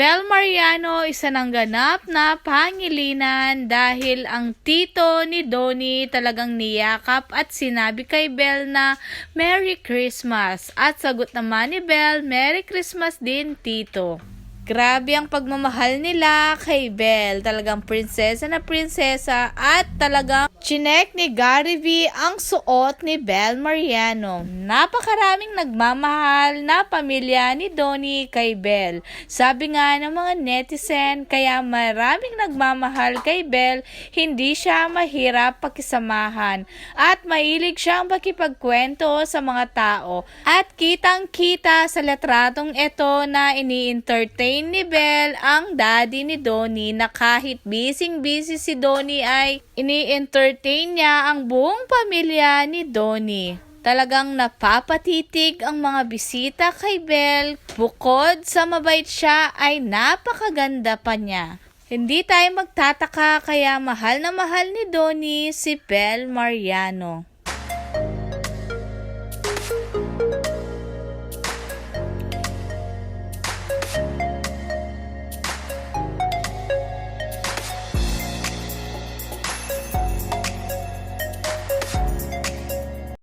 Bel Mariano isa ng ganap na pangilinan dahil ang tito ni Donnie talagang niyakap at sinabi kay Bel na Merry Christmas. At sagot naman ni Bel, Merry Christmas din tito. Grabe ang pagmamahal nila kay Belle. Talagang prinsesa na prinsesa at talagang chinek ni Gary V ang suot ni Belle Mariano. Napakaraming nagmamahal na pamilya ni Donnie kay Belle. Sabi nga ng mga netizen, kaya maraming nagmamahal kay Belle, hindi siya mahirap pakisamahan at mailig siyang pakipagkwento sa mga tao. At kitang-kita sa letratong ito na ini-entertain ni Belle ang daddy ni Donnie na kahit busy-busy si Donnie ay ini-entertain niya ang buong pamilya ni Donnie. Talagang napapatitig ang mga bisita kay Belle. Bukod sa mabait siya ay napakaganda pa niya. Hindi tayo magtataka kaya mahal na mahal ni Donnie si Belle Mariano.